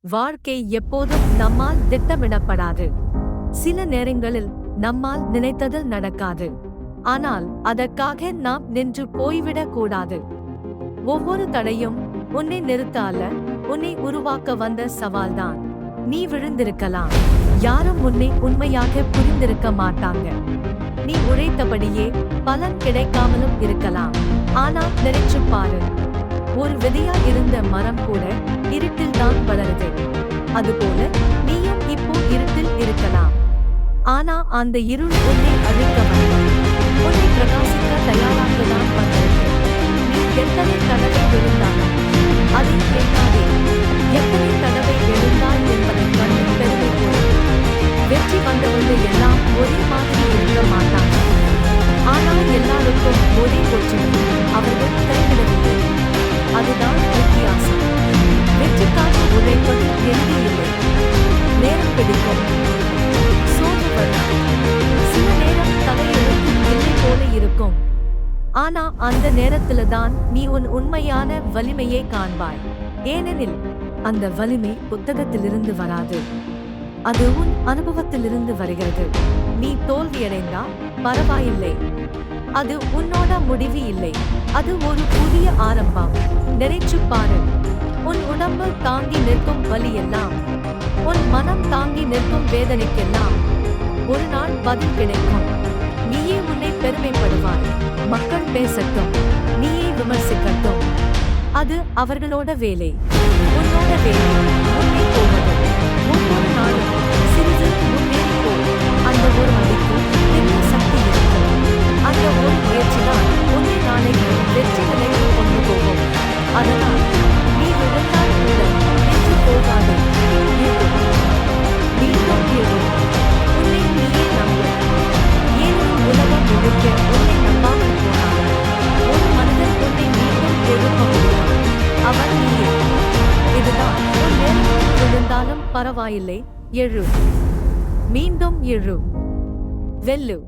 வாழ்க்கை எப்போதும் நம்மால் திட்டமிடப்படாது. சில நேரங்களில் நம்மால் நினைத்தது நடக்காது. ஆனால் அதற்காக நாம் நின்று போய்விடக் கூடாது. ஒவ்வொரு தடையும் உன்னை நிறுத்த அல்ல உன்னை உருவாக்க வந்த சவால்தான். நீ விழுந்திருக்கலாம். யாரும் உன்னை உண்மையாக புரிந்திருக்க மாட்டாங்க. நீ உழைத்தபடியே பலன் கிடைக்காமலும் இருக்கலாம். ஆனால் நினைச்சு பாரு. ஒரு விதையா இருந்த மரம் கூட இருட்டில் தான் வளருது. அதுபோல நீயும் இப்போ இருட்டில் இருக்கலாம். ஆனா அந்த இருள் உன்னை அழிக்க வேண்டாம் உன்னை பிரகாசிக்க தயாராக தான் வந்திருக்கு நீ எத்தனை தடவை விழுந்தாலும் அதை கேட்காதே. எத்தனை தடவை எழுந்தாய் என்பதை கண்டு பெருமை கொள். வெற்றி வந்தவர்கள் எல்லாம் ஒரே மாதிரி இருக்க மாட்டாங்க ஆனால் எல்லாரும் பிடிக்கும் சோர்வு சில நேரம் தலையெழுத்து இல்லை போல இருக்கும். ஆனா அந்த நேரத்துல தான் நீ உன் உண்மையான வலிமையை காண்பாய். ஏனெனில் அந்த வலிமை புத்தகத்திலிருந்து வராது. அது உன் அனுபவத்திலிருந்து வருகிறது. நீ தோல்வியடைந்தா பரவாயில்லை. அது உன்னோட முடிவு இல்லை. அது ஒரு புதிய ஆரம்பம். நினைச்சு பாரு. உன் உடம்பு தாங்கி நிற்கும் வலி எல்லாம் உன் மனம் தாங்கி நிற்கும் வேதனைக்கெல்லாம் ஒரு நாள் பதில் கிடைக்கும். நீயே உன்னை பெருமைப்படுவாய். மக்கள் பேசட்டும். நீயே விமர்சிக்கட்டும். அது அவர்களோட வேலை. உன்னோட வேலை. அவன் நீயே இதுதான் விழுந்தாலும் பரவாயில்லை. எழு. மீண்டும் எழு. வெல்லு.